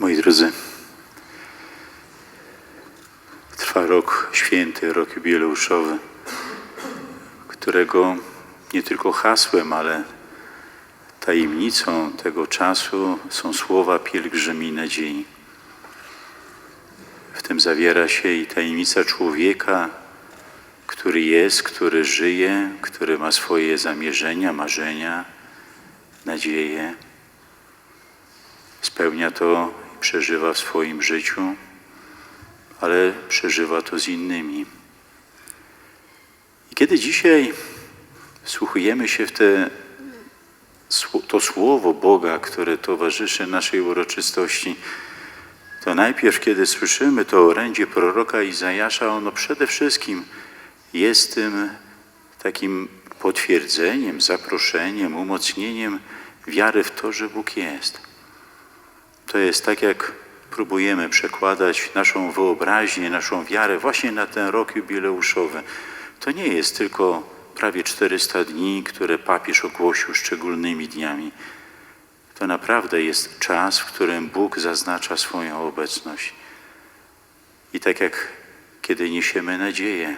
Moi drodzy, trwa rok święty, rok jubileuszowy, którego nie tylko hasłem, ale tajemnicą tego czasu są słowa pielgrzymi nadziei. W tym zawiera się i tajemnica człowieka, który jest, który żyje, który ma swoje zamierzenia, marzenia, nadzieje. Spełnia to przeżywa w swoim życiu, ale przeżywa to z innymi. I kiedy dzisiaj wsłuchujemy się w te, to słowo Boga, które towarzyszy naszej uroczystości, to najpierw, kiedy słyszymy to orędzie proroka Izajasza, ono przede wszystkim jest tym takim potwierdzeniem, zaproszeniem, umocnieniem wiary w to, że Bóg jest. To jest tak, jak próbujemy przekładać naszą wyobraźnię, naszą wiarę właśnie na ten rok jubileuszowy. To nie jest tylko prawie 400 dni, które papież ogłosił szczególnymi dniami. To naprawdę jest czas, w którym Bóg zaznacza swoją obecność. I tak jak kiedy niesiemy nadzieję,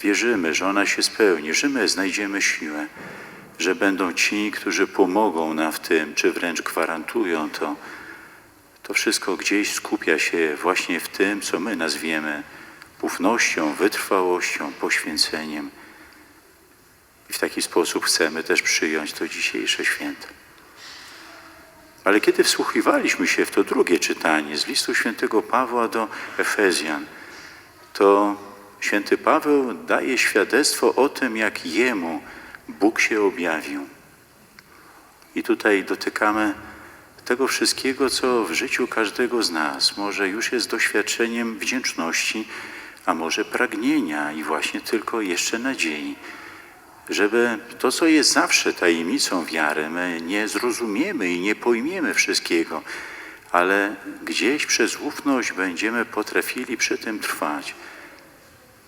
wierzymy, że ona się spełni, że my znajdziemy siłę, że będą ci, którzy pomogą nam w tym, czy wręcz gwarantują to. To wszystko gdzieś skupia się właśnie w tym, co my nazwiemy ufnością, wytrwałością, poświęceniem. I w taki sposób chcemy też przyjąć to dzisiejsze święto. Ale kiedy wsłuchiwaliśmy się w to drugie czytanie z listu świętego Pawła do Efezjan, to święty Paweł daje świadectwo o tym, jak jemu Bóg się objawił. I tutaj dotykamy tego wszystkiego, co w życiu każdego z nas może już jest doświadczeniem wdzięczności, a może pragnienia i właśnie tylko jeszcze nadziei, żeby to, co jest zawsze tajemnicą wiary, my nie zrozumiemy i nie pojmiemy wszystkiego, ale gdzieś przez ufność będziemy potrafili przy tym trwać.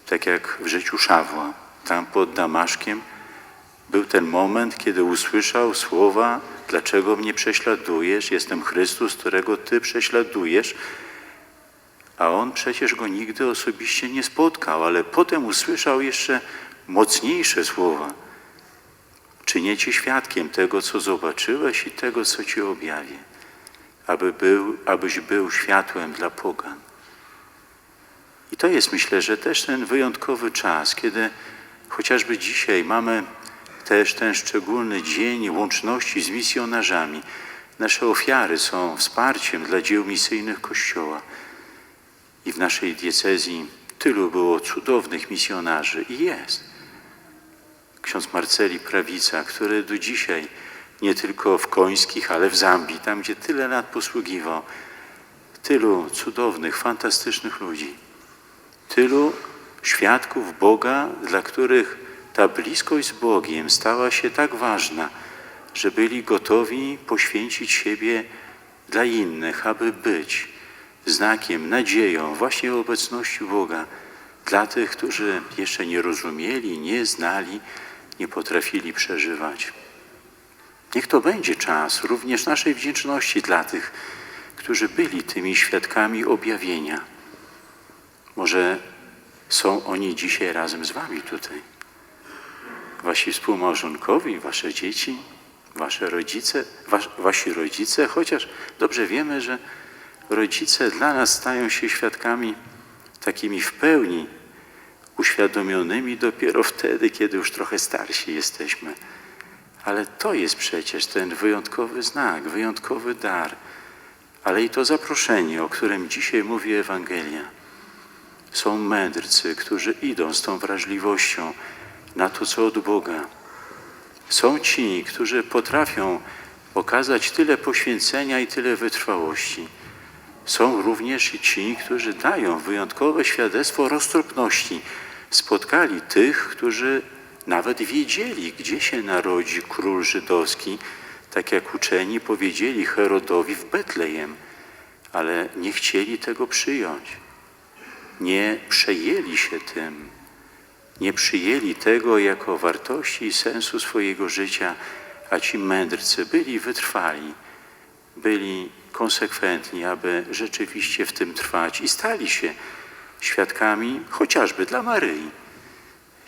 Tak jak w życiu Szawła, tam pod Damaszkiem był ten moment, kiedy usłyszał słowa, dlaczego mnie prześladujesz, jestem Chrystus, którego Ty prześladujesz, a on przecież go nigdy osobiście nie spotkał, ale potem usłyszał jeszcze mocniejsze słowa. Czynię Cię świadkiem tego, co zobaczyłeś i tego, co Ci objawię, aby był, abyś był światłem dla pogan. I to jest, myślę, że też ten wyjątkowy czas, kiedy chociażby dzisiaj mamy też ten szczególny dzień łączności z misjonarzami. Nasze ofiary są wsparciem dla dzieł misyjnych Kościoła. I w naszej diecezji tylu było cudownych misjonarzy i jest. Ksiądz Marceli Prawica, który do dzisiaj nie tylko w Końskich, ale w Zambii, tam gdzie tyle lat posługiwał, tylu cudownych, fantastycznych ludzi, tylu świadków Boga, dla których ta bliskość z Bogiem stała się tak ważna, że byli gotowi poświęcić siebie dla innych, aby być znakiem, nadzieją właśnie obecności Boga dla tych, którzy jeszcze nie rozumieli, nie znali, nie potrafili przeżywać. Niech to będzie czas również naszej wdzięczności dla tych, którzy byli tymi świadkami objawienia. Może są oni dzisiaj razem z Wami tutaj. Wasi współmałżonkowi, Wasze dzieci, Wasze rodzice, was, Wasi rodzice, chociaż dobrze wiemy, że rodzice dla nas stają się świadkami takimi w pełni uświadomionymi dopiero wtedy, kiedy już trochę starsi jesteśmy. Ale to jest przecież ten wyjątkowy znak, wyjątkowy dar, ale i to zaproszenie, o którym dzisiaj mówi Ewangelia. Są mędrcy, którzy idą z tą wrażliwością na to, co od Boga. Są ci, którzy potrafią pokazać tyle poświęcenia i tyle wytrwałości. Są również i ci, którzy dają wyjątkowe świadectwo roztropności. Spotkali tych, którzy nawet wiedzieli, gdzie się narodzi król żydowski, tak jak uczeni powiedzieli Herodowi w Betlejem, ale nie chcieli tego przyjąć. Nie przejęli się tym, nie przyjęli tego jako wartości i sensu swojego życia, a ci mędrcy byli wytrwali, byli konsekwentni, aby rzeczywiście w tym trwać i stali się świadkami chociażby dla Maryi,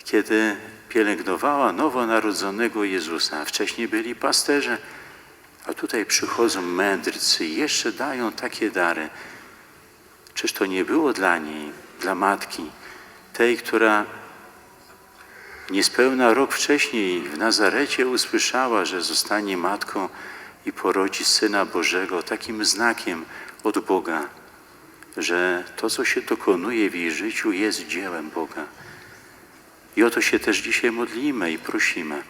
kiedy pielęgnowała nowonarodzonego Jezusa. Wcześniej byli pasterze, a tutaj przychodzą mędrcy i jeszcze dają takie dary. Czyż to nie było dla niej, dla matki, tej, która niespełna rok wcześniej w Nazarecie usłyszała, że zostanie matką i porodzi Syna Bożego, takim znakiem od Boga, że to, co się dokonuje w jej życiu, jest dziełem Boga. I o to się też dzisiaj modlimy i prosimy.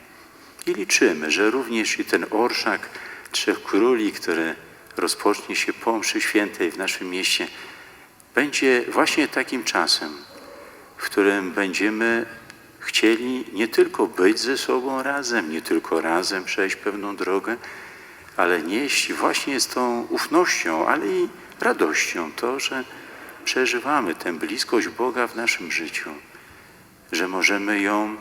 I liczymy, że również i ten orszak Trzech Króli, który rozpocznie się po mszy świętej w naszym mieście, będzie właśnie takim czasem, w którym będziemy chcieli nie tylko być ze sobą razem, nie tylko razem przejść pewną drogę, ale nieść właśnie z tą ufnością, ale i radością to, że przeżywamy tę bliskość Boga w naszym życiu, że możemy ją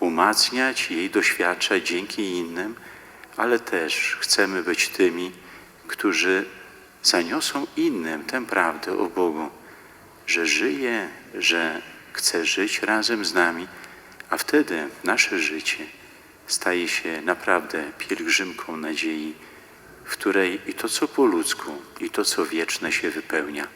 umacniać, jej doświadczać dzięki innym, ale też chcemy być tymi, którzy zaniosą innym tę prawdę o Bogu, że żyje, że chce żyć razem z nami, a wtedy nasze życie staje się naprawdę pielgrzymką nadziei, w której i to, co po ludzku, i to, co wieczne się wypełnia.